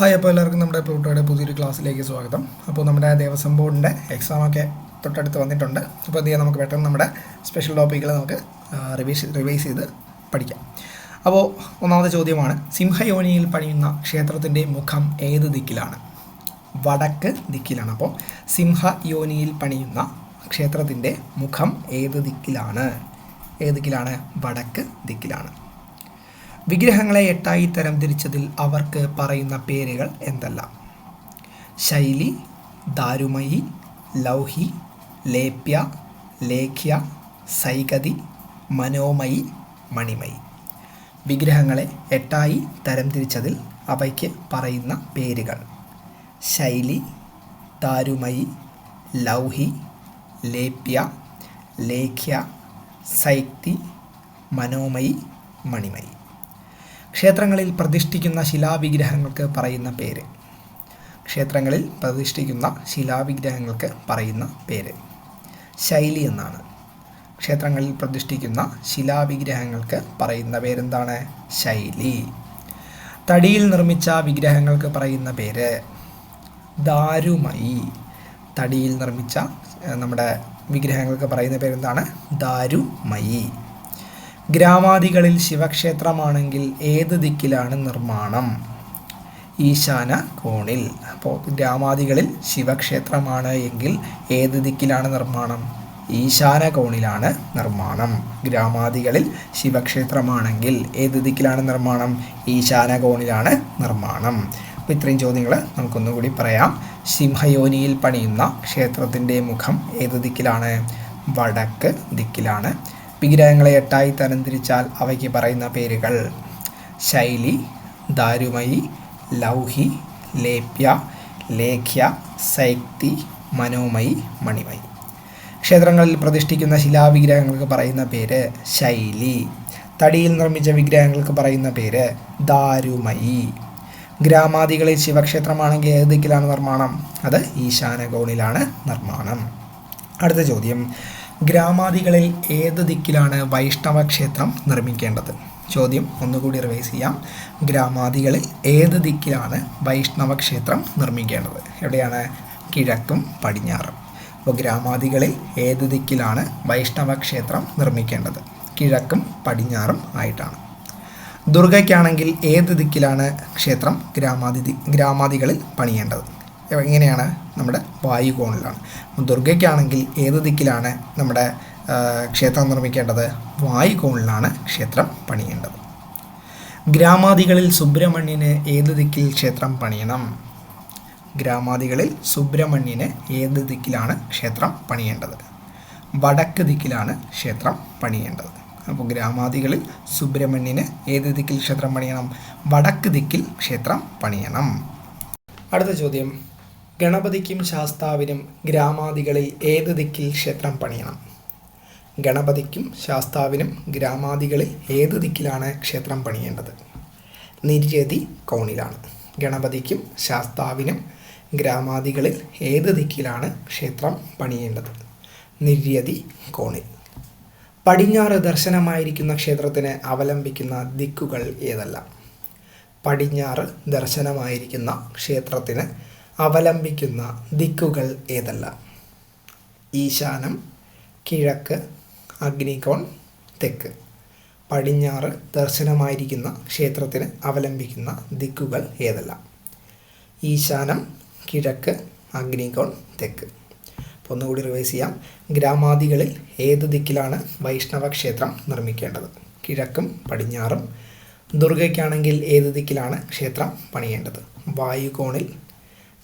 Hi അപ്പോൾ എല്ലാവർക്കും നമ്മുടെ പ്ലൂട്ടോയുടെ പുതിയൊരു ക്ലാസ്സിലേക്ക് സ്വാഗതം. അപ്പോൾ നമ്മുടെ ദേവസ്വം ബോർഡിന്റെ എക്സാമൊക്കെ തൊട്ടടുത്ത് വന്നിട്ടുണ്ട്. അപ്പോൾ എന്ത് നമുക്ക് പെട്ടെന്ന് നമ്മുടെ സ്പെഷ്യൽ ടോപ്പിക്കുകൾ നമുക്ക് റിവൈസ് റിവൈസ് ചെയ്ത് പഠിക്കാം. അപ്പോൾ ഒന്നാമത്തെ ചോദ്യമാണ് സിംഹയോനിയിൽ പണിയുന്ന ക്ഷേത്രത്തിന്റെ മുഖം ഏത് ദിക്കിലാണ്? വടക്ക് ദിക്കിലാണ്. അപ്പോൾ സിംഹയോനിയിൽ പണിയുന്ന ക്ഷേത്രത്തിന്റെ മുഖം ഏത് ദിക്കിലാണ്? ഏത് ദിക്കിലാണ്? വടക്ക് ദിക്കിലാണ്. വിഗ്രഹങ്ങളെ എട്ടായി തരം തിരിച്ചതിൽ അവർക്ക് പറയുന്ന പേരുകൾ എന്തെല്ലാം? ശൈലി ദാരുമയി ലൗഹി ലേപ്യ ലേഖ്യ സൈകതി മനോമയി മണിമയി. വിഗ്രഹങ്ങളെ എട്ടായി തരംതിരിച്ചതിൽ അവയ്ക്ക് പറയുന്ന പേരുകൾ ശൈലി ദാരുമയി ലൗഹി ലേപ്യ ലേഖ്യ സൈക്തി മനോമയി മണിമയി. ക്ഷേത്രങ്ങളിൽ പ്രതിഷ്ഠിക്കുന്ന ശിലാവിഗ്രഹങ്ങൾക്ക് പറയുന്ന പേര്. ക്ഷേത്രങ്ങളിൽ പ്രതിഷ്ഠിക്കുന്ന ശിലാവിഗ്രഹങ്ങൾക്ക് പറയുന്ന പേര്. ശൈലി എന്നാണ്. ക്ഷേത്രങ്ങളിൽ പ്രതിഷ്ഠിക്കുന്ന ശിലാവിഗ്രഹങ്ങൾക്ക് പറയുന്ന പേരെന്താണ്? ശൈലി. തടിയിൽ നിർമ്മിച്ച വിഗ്രഹങ്ങൾക്ക് പറയുന്ന പേര് ദാരുമയി. തടിയിൽ നിർമ്മിച്ച നമ്മുടെ വിഗ്രഹങ്ങൾക്ക് പറയുന്ന പേരെന്താണ്? ദാരുമയി. ഗ്രാമാദികളിൽ ശിവക്ഷേത്രമാണെങ്കിൽ ഏത് ദിക്കിലാണ് നിർമ്മാണം? ഈശാന കോണിൽ. അപ്പോൾ ഗ്രാമാദികളിൽ ശിവക്ഷേത്രമാണ് എങ്കിൽ ഏത് ദിക്കിലാണ് നിർമ്മാണം? ഈശാന കോണിലാണ് നിർമ്മാണം. ഗ്രാമാദികളിൽ ശിവക്ഷേത്രമാണെങ്കിൽ ഏത് ദിക്കിലാണ് നിർമ്മാണം? ഈശാന കോണിലാണ് നിർമ്മാണം. അപ്പോൾ ഇത്രയും ചോദ്യങ്ങൾ നമുക്കൊന്നുകൂടി പറയാം. സിംഹയോനിയിൽ പണിയുന്ന ക്ഷേത്രത്തിന്റെ മുഖം ഏത് ദിക്കിലാണ്? വടക്ക് ദിക്കിലാണ്. വിഗ്രഹങ്ങളെ എട്ടായി തരംതിരിച്ചാൽ അവയ്ക്ക് പറയുന്ന പേരുകൾ. ശൈലി ദാരുമയി ലൗഹി ലേപ്യ ലേഖ്യ സൈക്തി മനോമയി മണിമയി. ക്ഷേത്രങ്ങളിൽ പ്രതിഷ്ഠിക്കുന്ന ശിലാവിഗ്രഹങ്ങൾക്ക് പറയുന്ന പേര് ശൈലി. തടിയിൽ നിർമ്മിച്ച വിഗ്രഹങ്ങൾക്ക് പറയുന്ന പേര് ദാരുമയി. ഗ്രാമാദികളിൽ ശിവക്ഷേത്രമാണെങ്കിൽ ഏത് ദിക്കിലാണ് നിർമ്മാണം? അത് ഈശാനകോണിലാണ് നിർമ്മാണം. അടുത്ത ചോദ്യം. ഗ്രാമാദികളിൽ ഏത് ദിക്കിലാണ് വൈഷ്ണവ ക്ഷേത്രം നിർമ്മിക്കേണ്ടത്? ചോദ്യം ഒന്നുകൂടി റിവൈസ് ചെയ്യാം. ഗ്രാമാദികളിൽ ഏത് ദിക്കിലാണ് വൈഷ്ണവ ക്ഷേത്രം നിർമ്മിക്കേണ്ടത്? എവിടെയാണ്? കിഴക്കും പടിഞ്ഞാറും. അപ്പോൾ ഗ്രാമാദികളിൽ ഏത് ദിക്കിലാണ് വൈഷ്ണവ ക്ഷേത്രം നിർമ്മിക്കേണ്ടത്? കിഴക്കും പടിഞ്ഞാറും ആയിട്ടാണ്. ദുർഗയ്ക്കാണെങ്കിൽ ഏത് ദിക്കിലാണ് ക്ഷേത്രം ഗ്രാമാതി ഗ്രാമാദികളിൽ പണിയേണ്ടത്? എങ്ങനെയാണ് നമ്മുടെ വായു കോണിലാണ് ദുർഗയ്ക്കാണെങ്കിൽ ഏത് ദിക്കിലാണ് നമ്മുടെ ക്ഷേത്രം നിർമ്മിക്കേണ്ടത്? വായു കോണിലാണ് ക്ഷേത്രം പണിയേണ്ടത്. ഗ്രാമാദികളിൽ സുബ്രഹ്മണ്യന് ഏത് ദിക്കിൽ ക്ഷേത്രം പണിയണം? ഗ്രാമാദികളിൽ സുബ്രഹ്മണ്യന് ഏത് ദിക്കിലാണ് ക്ഷേത്രം പണിയേണ്ടത്? വടക്ക് ദിക്കിലാണ് ക്ഷേത്രം പണിയേണ്ടത്. അപ്പോൾ ഗ്രാമാദികളിൽ സുബ്രഹ്മണ്യന് ഏത് ദിക്കിൽ ക്ഷേത്രം പണിയണം? വടക്ക് ദിക്കിൽ ക്ഷേത്രം പണിയണം. അടുത്ത ചോദ്യം. ഗണപതിക്കും ശാസ്താവിനും ഗ്രാമാദികളിൽ ഏത് ദിക്കിൽ ക്ഷേത്രം പണിയണം? ഗണപതിക്കും ശാസ്താവിനും ഗ്രാമാദികളിൽ ഏത് ദിക്കിലാണ് ക്ഷേത്രം പണിയേണ്ടത്? നിര്യതി കോണിലാണ്. ഗണപതിക്കും ശാസ്താവിനും ഗ്രാമാദികളിൽ ഏത് ദിക്കിലാണ് ക്ഷേത്രം പണിയേണ്ടത്? നിര്യതി കോണിൽ. പടിഞ്ഞാറ് ദർശനമായിരിക്കുന്ന ക്ഷേത്രത്തിന് അവലംബിക്കുന്ന ദിക്കുകൾ ഏതെല്ലാം? പടിഞ്ഞാറ് ദർശനമായിരിക്കുന്ന ക്ഷേത്രത്തിന് അവലംബിക്കുന്ന ദിക്കുകൾ ഏതെല്ലാം? ഈശാനം കിഴക്ക് അഗ്നികോൺ തെക്ക്. പടിഞ്ഞാറ് ദർശനമായിരിക്കുന്ന ക്ഷേത്രത്തിന് അവലംബിക്കുന്ന ദിക്കുകൾ ഏതെല്ലാം? ഈശാനം കിഴക്ക് അഗ്നികോൺ തെക്ക്. അപ്പോൾ ഒന്നുകൂടി റിവൈസ് ചെയ്യാം. ഗ്രാമാദികളിൽ ഏത് ദിക്കിലാണ് വൈഷ്ണവ ക്ഷേത്രം നിർമ്മിക്കേണ്ടത്? കിഴക്കും പടിഞ്ഞാറും. ദുർഗയ്ക്കാണെങ്കിൽ ഏത് ദിക്കിലാണ് ക്ഷേത്രം പണിയേണ്ടത്? വായുകോണിൽ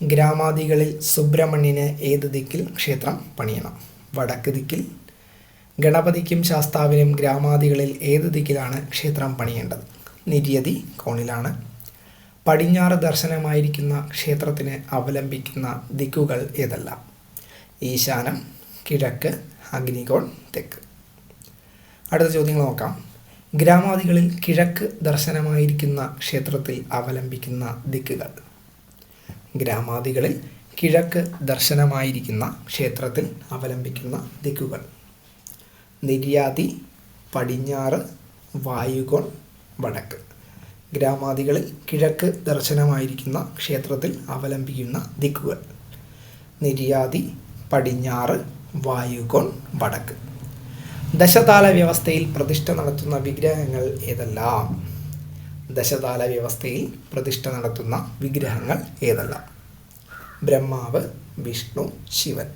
ഗ്രാമാദികളിൽ സുബ്രഹ്മണ്യന് ഏത് ദിക്കിൽ ക്ഷേത്രം പണിയണം? വടക്ക് ദിക്കിൽ. ഗണപതിക്കും ശാസ്താവിനും ഗ്രാമാദികളിൽ ഏത് ദിക്കിലാണ് ക്ഷേത്രം പണിയേണ്ടത്? നിര്യതി കോണിലാണ്. പടിഞ്ഞാറ് ദർശനമായിരിക്കുന്ന ക്ഷേത്രത്തിന് അവലംബിക്കുന്ന ദിക്കുകൾ ഏതെല്ലാം? ഈശാനം കിഴക്ക് അഗ്നികോൺ തെക്ക്. അടുത്ത ചോദ്യങ്ങൾ നോക്കാം. ഗ്രാമാദികളിൽ കിഴക്ക് ദർശനമായിരിക്കുന്ന ക്ഷേത്രത്തിൽ അവലംബിക്കുന്ന ദിക്കുകൾ. ഗ്രാമാദികളിൽ കിഴക്ക് ദർശനമായിരിക്കുന്ന ക്ഷേത്രത്തിൽ അവലംബിക്കുന്ന ദിക്കുകൾ. നിര്യാതി പടിഞ്ഞാറ് വായുകോൺ വടക്ക്. ഗ്രാമാദികളിൽ കിഴക്ക് ദർശനമായിരിക്കുന്ന ക്ഷേത്രത്തിൽ അവലംബിക്കുന്ന ദിക്കുകൾ. നിര്യാതി പടിഞ്ഞാറ് വായുകോൺ വടക്ക്. ദശതാല വ്യവസ്ഥയിൽ പ്രതിഷ്ഠ നടത്തുന്ന വിഗ്രഹങ്ങൾ ഏതെല്ലാം? ദശതാല വ്യവസ്ഥയിൽ പ്രതിഷ്ഠ നടത്തുന്ന വിഗ്രഹങ്ങൾ ഏതെല്ലാം? ബ്രഹ്മാവ് വിഷ്ണു ശിവൻ.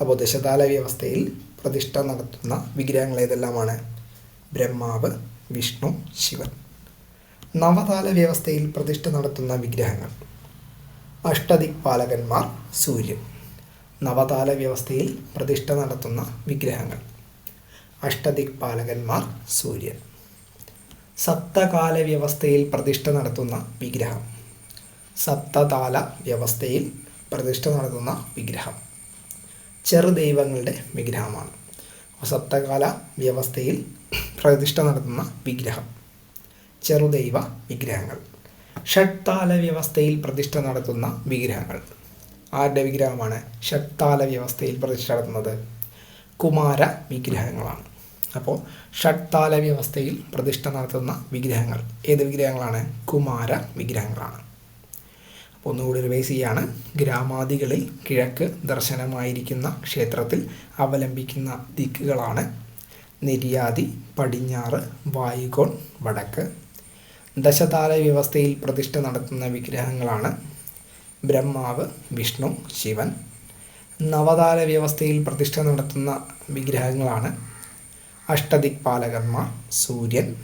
അപ്പോൾ ദശതാല വ്യവസ്ഥയിൽ പ്രതിഷ്ഠ നടത്തുന്ന വിഗ്രഹങ്ങൾ ഏതെല്ലാമാണ്? ബ്രഹ്മാവ് വിഷ്ണു ശിവൻ. നവതാല വ്യവസ്ഥയിൽ പ്രതിഷ്ഠ നടത്തുന്ന വിഗ്രഹങ്ങൾ. അഷ്ടദിക്പാലകന്മാർ സൂര്യൻ. നവതാല വ്യവസ്ഥയിൽ പ്രതിഷ്ഠ നടത്തുന്ന വിഗ്രഹങ്ങൾ. അഷ്ടദിക്പാലകന്മാർ സൂര്യൻ. സപ്തകാല വ്യവസ്ഥയിൽ പ്രതിഷ്ഠ നടത്തുന്ന വിഗ്രഹം. സപ്തതാല വ്യവസ്ഥയിൽ പ്രതിഷ്ഠ നടത്തുന്ന വിഗ്രഹം. ചെറുദൈവങ്ങളുടെ വിഗ്രഹമാണ്. സപ്തകാല വ്യവസ്ഥയിൽ പ്രതിഷ്ഠ നടത്തുന്ന വിഗ്രഹം. ചെറുദൈവ വിഗ്രഹങ്ങൾ. ഷഡ്താല വ്യവസ്ഥയിൽ പ്രതിഷ്ഠ നടത്തുന്ന വിഗ്രഹങ്ങൾ. ആരുടെ വിഗ്രഹമാണ്? ഷഡ്താല വ്യവസ്ഥയിൽ പ്രതിഷ്ഠ നടത്തുന്നത്? കുമാര വിഗ്രഹങ്ങളാണ്. അപ്പോൾ ഷഡ്താല വ്യവസ്ഥയിൽ പ്രതിഷ്ഠ നടത്തുന്ന വിഗ്രഹങ്ങൾ. ഏത് വിഗ്രഹങ്ങളാണ്? കുമാര വിഗ്രഹങ്ങളാണ്. അപ്പോൾ ഒന്നുകൂടി റിവൈസ് ചെയ്യാണ്. ഗ്രാമാദികളിൽ കിഴക്ക് ദർശനമായിരിക്കുന്ന ക്ഷേത്രത്തിൽ അവലംബിക്കുന്ന ദിക്കുകളാണ്. നിര്യാതി പടിഞ്ഞാറ് വായുകോൺ വടക്ക്. ദശതാല വ്യവസ്ഥയിൽ പ്രതിഷ്ഠ നടത്തുന്ന വിഗ്രഹങ്ങളാണ് ബ്രഹ്മാവ് വിഷ്ണു ശിവൻ. നവതാല വ്യവസ്ഥയിൽ പ്രതിഷ്ഠ നടത്തുന്ന വിഗ്രഹങ്ങളാണ് അഷ്ടദിക്പാലകന്മാർ സൂര്യൻ.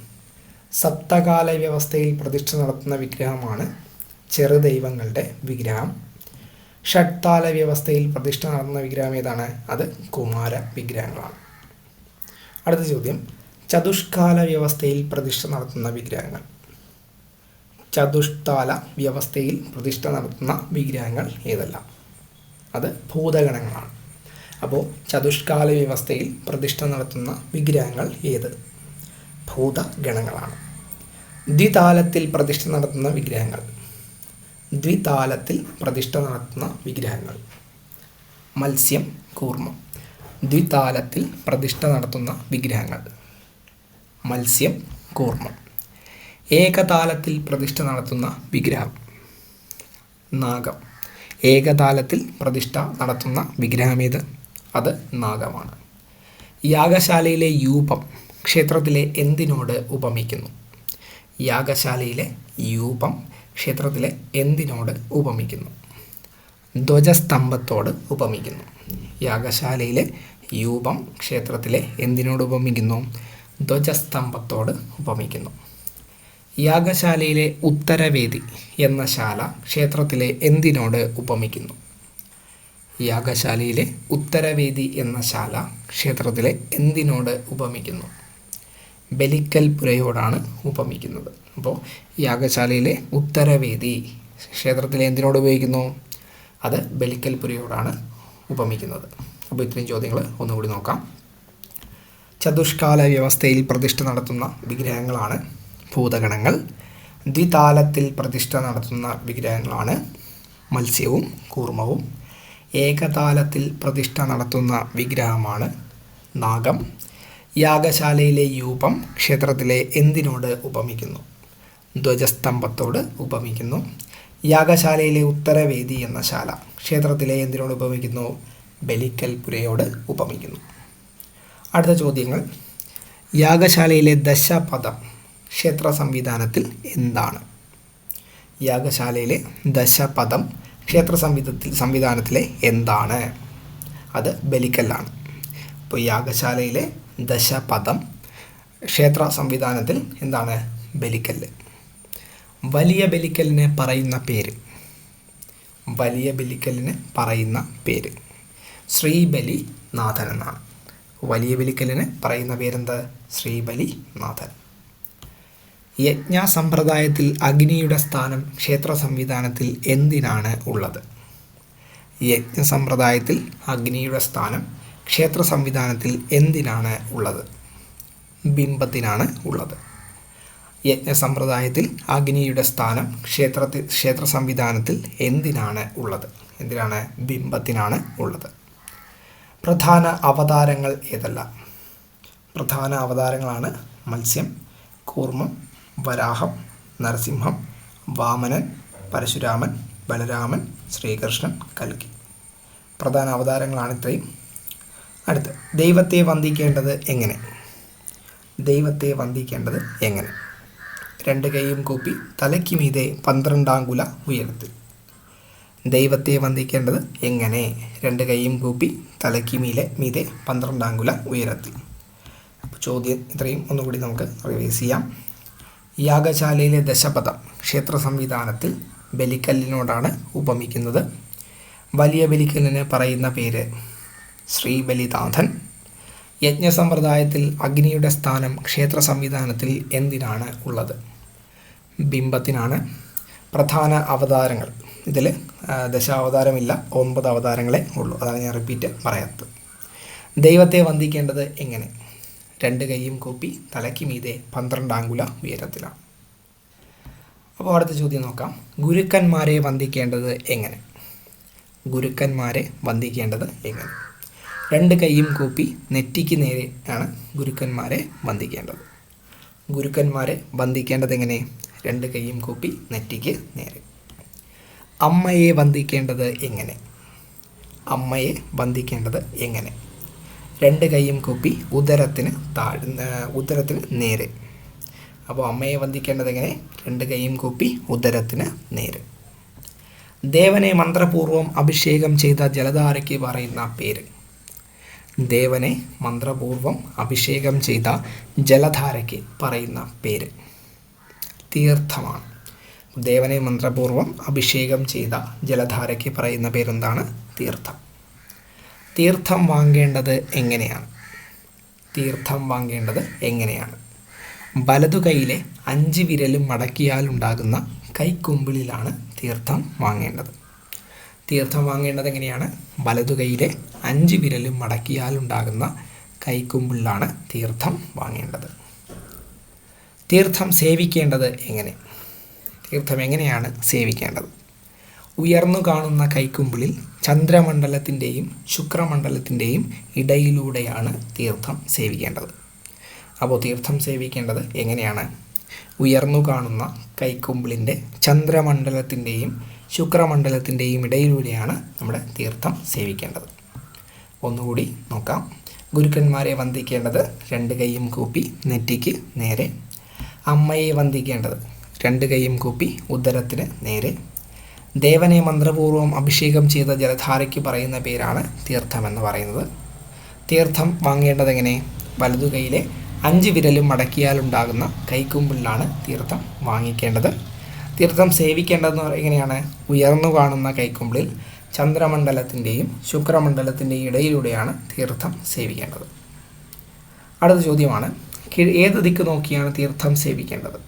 സപ്തകാല വ്യവസ്ഥയിൽ പ്രതിഷ്ഠ നടത്തുന്ന വിഗ്രഹമാണ് ചെറുദൈവങ്ങളുടെ വിഗ്രഹം. ഷഡ്താല വ്യവസ്ഥയിൽ പ്രതിഷ്ഠ നടത്തുന്ന വിഗ്രഹം ഏതാണ്? അത് കുമാര വിഗ്രഹങ്ങളാണ്. അടുത്ത ചോദ്യം. ചതുഷ്കാല വ്യവസ്ഥയിൽ പ്രതിഷ്ഠ നടത്തുന്ന വിഗ്രഹങ്ങൾ. ചതുഷ്താല വ്യവസ്ഥയിൽ പ്രതിഷ്ഠ നടത്തുന്ന വിഗ്രഹങ്ങൾ ഏതെല്ലാം? അത് ഭൂതഗണങ്ങളാണ്. അപ്പോൾ ചതുഷ്കാല വ്യവസ്ഥയിൽ പ്രതിഷ്ഠ നടത്തുന്ന വിഗ്രഹങ്ങൾ ഏത്? ഭൂതഗണങ്ങളാണ്. ദ്വിതാലത്തിൽ പ്രതിഷ്ഠ നടത്തുന്ന വിഗ്രഹങ്ങൾ. ദ്വിതാലത്തിൽ പ്രതിഷ്ഠ നടത്തുന്ന വിഗ്രഹങ്ങൾ. മത്സ്യം കൂർമ്മം. ദ്വിതാലത്തിൽ പ്രതിഷ്ഠ നടത്തുന്ന വിഗ്രഹങ്ങൾ. മത്സ്യം കൂർമ്മം. ഏകതാലത്തിൽ പ്രതിഷ്ഠ നടത്തുന്ന വിഗ്രഹം. നാഗം. ഏകതാലത്തിൽ പ്രതിഷ്ഠ നടത്തുന്ന വിഗ്രഹമേത് അത് നാഗമാണ്. യാഗശാലയിലെ യൂപം ക്ഷേത്രത്തിലെ എന്തിനോട് ഉപമിക്കുന്നു? യാഗശാലയിലെ യൂപം ക്ഷേത്രത്തിലെ എന്തിനോട് ഉപമിക്കുന്നു? ധ്വജസ്തംഭത്തോട് ഉപമിക്കുന്നു. യാഗശാലയിലെ യൂപം ക്ഷേത്രത്തിലെ എന്തിനോട് ഉപമിക്കുന്നു? ധ്വജസ്തംഭത്തോട് ഉപമിക്കുന്നു. യാഗശാലയിലെ ഉത്തരവേദി എന്ന ശാല ക്ഷേത്രത്തിലെ എന്തിനോട് ഉപമിക്കുന്നു? യാഗശാലയിലെ ഉത്തരവേദി എന്ന ശാല ക്ഷേത്രത്തിലെ എന്തിനോട് ഉപമിക്കുന്നു? ബലിക്കൽ പുരയോടാണ് ഉപമിക്കുന്നത്. അപ്പോൾ യാഗശാലയിലെ ഉത്തരവേദി ക്ഷേത്രത്തിലെ എന്തിനോട് ഉപയോഗിക്കുന്നു? അത് ബലിക്കൽ പുരയോടാണ് ഉപമിക്കുന്നത്. അപ്പോൾ ഇത്രയും ചോദ്യങ്ങൾ ഒന്നുകൂടി നോക്കാം. ചതുഷ്കാല വ്യവസ്ഥയിൽ പ്രതിഷ്ഠ നടത്തുന്ന വിഗ്രഹങ്ങളാണ് ഭൂതഗണങ്ങൾ. ദ്വിതാലത്തിൽ പ്രതിഷ്ഠ നടത്തുന്ന വിഗ്രഹങ്ങളാണ് മത്സ്യവും കൂർമ്മവും ഏകതാലത്തിൽ പ്രതിഷ്ഠ നടത്തുന്ന വിഗ്രഹമാണ് നാഗം. യാഗശാലയിലെ യൂപം ക്ഷേത്രത്തിലെ എന്തിനോട് ഉപമിക്കുന്നു? ധ്വജസ്തംഭത്തോട് ഉപമിക്കുന്നു. യാഗശാലയിലെ ഉത്തരവേദി എന്ന ശാല ക്ഷേത്രത്തിലെ എന്തിനോട് ഉപമിക്കുന്നു? ബലിക്കൽ പുരയോട് ഉപമിക്കുന്നു. അടുത്ത ചോദ്യങ്ങൾ. യാഗശാലയിലെ ദശപദം ക്ഷേത്ര സംവിധാനത്തിൽ എന്താണ്? യാഗശാലയിലെ ദശപദം ക്ഷേത്ര സംവിധത്തിൽ സംവിധാനത്തിലെ എന്താണ്? അത് ബലിക്കല്ലാണ്. അപ്പോൾ യാഗശാലയിലെ ദശപഥം ക്ഷേത്ര സംവിധാനത്തിൽ എന്താണ്? ബലിക്കല്ല്. വലിയ ബലിക്കലിന് പറയുന്ന പേര്. വലിയ ബലിക്കലിന് പറയുന്ന പേര്. ശ്രീബലി നാഥൻ എന്നാണ്. വലിയ ബലിക്കലിന് പറയുന്ന പേരെന്ത്? ശ്രീബലി നാഥൻ യജ്ഞസമ്പ്രദായത്തിൽ അഗ്നിയുടെ സ്ഥാനം ക്ഷേത്ര സംവിധാനത്തിൽ എന്തിനാണ് ഉള്ളത്? യജ്ഞസമ്പ്രദായത്തിൽ അഗ്നിയുടെ സ്ഥാനം ക്ഷേത്ര സംവിധാനത്തിൽ എന്തിനാണ് ഉള്ളത്? ബിംബത്തിനാണ് ഉള്ളത്. യജ്ഞസമ്പ്രദായത്തിൽ അഗ്നിയുടെ സ്ഥാനം ക്ഷേത്രത്തിൽ ക്ഷേത്ര സംവിധാനത്തിൽ എന്തിനാണ് ഉള്ളത്? എന്തിനാണ്? ബിംബത്തിനാണ് ഉള്ളത്. പ്രധാന അവതാരങ്ങൾ ഏതല്ല? പ്രധാന അവതാരങ്ങളാണ് മത്സ്യം കൂർമ്മം വരാഹം നരസിംഹം വാമനൻ പരശുരാമൻ ബലരാമൻ ശ്രീകൃഷ്ണൻ കൽക്കി. പ്രധാന അവതാരങ്ങളാണ് ഇത്രയും. അടുത്ത് ദൈവത്തെ വന്ദിക്കേണ്ടത് എങ്ങനെ? ദൈവത്തെ വന്ദിക്കേണ്ടത് എങ്ങനെ? രണ്ട് കൈയും കൂപ്പി തലയ്ക്ക് മീതെ പന്ത്രണ്ടാങ്കുല ഉയരത്തിൽ. ദൈവത്തെ വന്ദിക്കേണ്ടത് എങ്ങനെ? രണ്ട് കൈയും കൂപ്പി തലയ്ക്ക് മീലെ മീതെ പന്ത്രണ്ടാങ്കുല ഉയരത്തിൽ. അപ്പോൾ ചോദ്യം ഇത്രയും ഒന്നുകൂടി നമുക്ക് റിവൈസ് ചെയ്യാം. യാഗശാലയിലെ ദശപഥം ക്ഷേത്ര സംവിധാനത്തിൽ ബലിക്കല്ലിനോടാണ് ഉപമിക്കുന്നത്. വലിയ ബലിക്കല്ലിന് പറയുന്ന പേര് ശ്രീബലിനാഥൻ. യജ്ഞസമ്പ്രദായത്തിൽ അഗ്നിയുടെ സ്ഥാനം ക്ഷേത്ര സംവിധാനത്തിൽ എന്തിനാണ് ഉള്ളത്? ബിംബത്തിനാണ്. പ്രധാന അവതാരങ്ങൾ. ഇതിൽ ദശാവതാരമില്ല ഒമ്പത് അവതാരങ്ങളെ ഉള്ളൂ. അതാണ് ഞാൻ റിപ്പീറ്റ് പറയാത്തത്. ദൈവത്തെ വന്ദിക്കേണ്ടത് എങ്ങനെ? രണ്ട് കൈയും കൂപ്പി തലയ്ക്ക് മീതെ പന്ത്രണ്ട് ആങ്കുല ഉയരത്തിലാണ് അപ്പോൾ അടുത്ത ചോദ്യം നോക്കാം. ഗുരുക്കന്മാരെ വന്ദിക്കേണ്ടത് എങ്ങനെ? ഗുരുക്കന്മാരെ വന്ദിക്കേണ്ടത് എങ്ങനെ? രണ്ട് കൈയും കൂപ്പി നെറ്റിക്ക് നേരെ ആണ് ഗുരുക്കന്മാരെ വന്ദിക്കേണ്ടത്. ഗുരുക്കന്മാരെ വന്ദിക്കേണ്ടത് എങ്ങനെ? രണ്ട് കൈയും കൂപ്പി നെറ്റിക്ക് നേരെ. അമ്മയെ വന്ദിക്കേണ്ടത് എങ്ങനെ? അമ്മയെ വന്ദിക്കേണ്ടത് എങ്ങനെ? രണ്ട് കൈയും കൊപ്പി ഉദരത്തിന് താഴ് ഉദരത്തിന് നേരെ. അപ്പോൾ അമ്മയെ വന്ദിക്കേണ്ടത് എങ്ങനെ? രണ്ട് കൈയും കൊപ്പി ഉദരത്തിന് നേരെ. ദേവനെ മന്ത്രപൂർവം അഭിഷേകം ചെയ്ത ജലധാരയ്ക്ക് പറയുന്ന പേര്. ദേവനെ മന്ത്രപൂർവം അഭിഷേകം ചെയ്ത ജലധാരയ്ക്ക് പറയുന്ന പേര്. തീർത്ഥമാണ്. ദേവനെ മന്ത്രപൂർവം അഭിഷേകം ചെയ്ത ജലധാരയ്ക്ക് പറയുന്ന പേരെന്താണ്? തീർത്ഥം. തീർത്ഥം വാങ്ങേണ്ടത് എങ്ങനെയാണ്? തീർത്ഥം വാങ്ങേണ്ടത് എങ്ങനെയാണ്? വലതു കൈയിലെ അഞ്ച് വിരലും മടക്കിയാലുണ്ടാകുന്ന കൈക്കുമ്പിളിലാണ് തീർത്ഥം വാങ്ങേണ്ടത്. തീർത്ഥം വാങ്ങേണ്ടത് എങ്ങനെയാണ്? വലതു കൈയിലെ അഞ്ച് വിരലും മടക്കിയാലുണ്ടാകുന്ന കൈക്കുമ്പിളിലാണ് തീർത്ഥം വാങ്ങേണ്ടത്. തീർത്ഥം സേവിക്കേണ്ടത് എങ്ങനെ? തീർത്ഥം എങ്ങനെയാണ് സേവിക്കേണ്ടത്? ഉയർന്നു കാണുന്ന കൈക്കുമ്പിളിൽ ചന്ദ്രമണ്ഡലത്തിന്റെയും ശുക്രമണ്ഡലത്തിന്റെയും ഇടയിലൂടെയാണ് തീർത്ഥം സേവിക്കേണ്ടത്. അപ്പോൾ തീർത്ഥം സേവിക്കേണ്ടത് എങ്ങനെയാണ്? ഉയർന്നു കാണുന്ന കൈക്കുമ്പിളിന്റെ ചന്ദ്രമണ്ഡലത്തിന്റെയും ശുക്രമണ്ഡലത്തിന്റെയും ഇടയിലൂടെയാണ് നമ്മുടെ തീർത്ഥം സേവിക്കേണ്ടത്. ഒന്നുകൂടി നോക്കാം. ഗുരുക്കന്മാരെ വന്ദിക്കേണ്ടത് രണ്ട് കൈയും കൂപ്പി നെറ്റിക്ക് നേരെ. അമ്മയെ വന്ദിക്കേണ്ടത് രണ്ട് കൈയും കൂപ്പി ഉദരത്തിന് നേരെ. ദേവനെ മന്ത്രപൂർവം അഭിഷേകം ചെയ്ത ജലധാരയ്ക്ക് പറയുന്ന പേരാണ് തീർത്ഥം എന്ന് പറയുന്നത്. തീർത്ഥം വാങ്ങേണ്ടത് എങ്ങനെ വലതു കൈയിലെ അഞ്ച് വിരലും മടക്കിയാലുണ്ടാകുന്ന കൈക്കുമ്പിളിലാണ് തീർത്ഥം വാങ്ങിക്കേണ്ടത്. തീർത്ഥം സേവിക്കേണ്ടതെന്ന് എങ്ങനെയാണ്? ഉയർന്നു കാണുന്ന കൈക്കുമ്പിളിൽ ചന്ദ്രമണ്ഡലത്തിന്റെയും ശുക്രമണ്ഡലത്തിന്റെയും ഇടയിലൂടെയാണ് തീർത്ഥം സേവിക്കേണ്ടത്. അടുത്ത ചോദ്യമാണ് ഏത് ദിക്ക് നോക്കിയാണ് തീർത്ഥം സേവിക്കേണ്ടത്?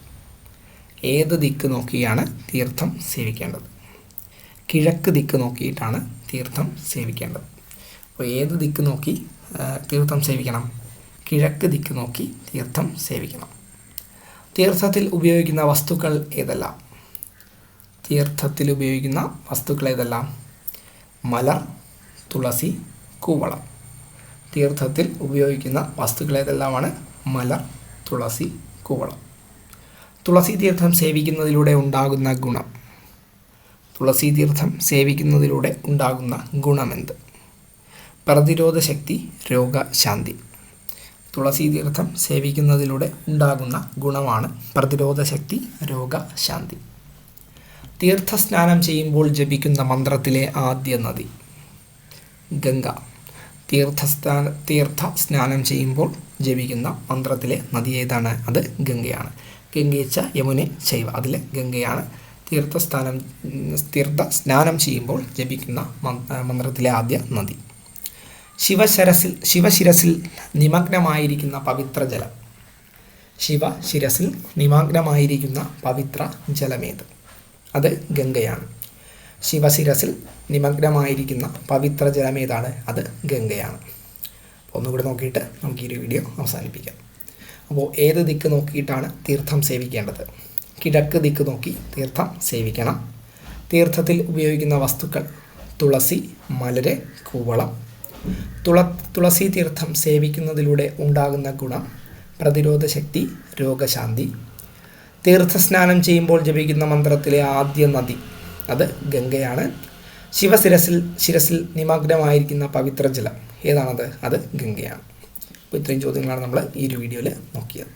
ഏത് ദിക്ക് നോക്കിയാണ് തീർത്ഥം സേവിക്കേണ്ടത്? കിഴക്ക് ദിക്ക് നോക്കിയിട്ടാണ് തീർത്ഥം സേവിക്കേണ്ടത്. അപ്പോൾ ഏത് ദിക്ക് നോക്കി തീർത്ഥം സേവിക്കണം? കിഴക്ക് ദിക്ക് നോക്കി തീർത്ഥം സേവിക്കണം. തീർത്ഥത്തിൽ ഉപയോഗിക്കുന്ന വസ്തുക്കൾ ഏതെല്ലാം? തീർത്ഥത്തിൽ ഉപയോഗിക്കുന്ന വസ്തുക്കൾ ഏതെല്ലാം? മലർ തുളസി കൂവളം. തീർത്ഥത്തിൽ ഉപയോഗിക്കുന്ന വസ്തുക്കൾ ഏതെല്ലാമാണ്? മലർ തുളസി കൂവളം. തുളസി തീർത്ഥം സേവിക്കുന്നതിലൂടെ ഉണ്ടാകുന്ന ഗുണം. തുളസി തീർത്ഥം സേവിക്കുന്നതിലൂടെ ഉണ്ടാകുന്ന ഗുണമെന്ത്? പ്രതിരോധ ശക്തി രോഗശാന്തി. തുളസി തീർത്ഥം സേവിക്കുന്നതിലൂടെ ഉണ്ടാകുന്ന ഗുണമാണ് പ്രതിരോധ ശക്തി രോഗശാന്തി. തീർത്ഥസ്നാനം ചെയ്യുമ്പോൾ ജപിക്കുന്ന മന്ത്രത്തിലെ ആദ്യ നദി. ഗംഗ. തീർത്ഥസ്ഥാന തീർത്ഥ സ്നാനം ചെയ്യുമ്പോൾ ജപിക്കുന്ന മന്ത്രത്തിലെ നദി ഏതാണ്? അത് ഗംഗയാണ്. ഗംഗേച്ച യമുനെ ശൈവ. അതിലെ ഗംഗയാണ് തീർത്ഥസ്ഥാനം തീർത്ഥ സ്നാനം ചെയ്യുമ്പോൾ ജപിക്കുന്ന മന്ത്രത്തിലെ ആദ്യ നദി. ശിവശരസിൽ ശിവശിരസിൽ നിമഗ്നമായിരിക്കുന്ന പവിത്ര ജലം. ശിവശിരസിൽ നിമഗ്നമായിരിക്കുന്ന പവിത്ര ജലമേത് അത് ഗംഗയാണ്. ശിവശിരസിൽ നിമഗ്നമായിരിക്കുന്ന പവിത്ര ജലമേതാണ് അത് ഗംഗയാണ്. ഒന്നുകൂടി നോക്കിയിട്ട് നമുക്ക് ഈ ഒരു വീഡിയോ അവസാനിപ്പിക്കാം. അപ്പോൾ ഏത് ദിക്ക് നോക്കിയിട്ടാണ് തീർത്ഥം സേവിക്കേണ്ടത്? കിഴക്ക് ദിക്ക് നോക്കി തീർത്ഥം സേവിക്കണം. തീർത്ഥത്തിൽ ഉപയോഗിക്കുന്ന വസ്തുക്കൾ തുളസി മലര് കൂവളം. തുള തുളസി തീർത്ഥം സേവിക്കുന്നതിലൂടെ ഉണ്ടാകുന്ന ഗുണം പ്രതിരോധ ശക്തി രോഗശാന്തി. തീർത്ഥസ്നാനം ചെയ്യുമ്പോൾ ജപിക്കുന്ന മന്ത്രത്തിലെ ആദ്യ നദി അത് ഗംഗയാണ്. ശിവശിരസിൽ ശിരസിൽ നിമഗ്നമായിരിക്കുന്ന പവിത്ര ജലം ഏതാണത്? അത് ഗംഗയാണ്. അപ്പോൾ ഇത്രയും ചോദ്യങ്ങളാണ് നമ്മൾ ഈ ഒരു വീഡിയോയിൽ നോക്കിയത്.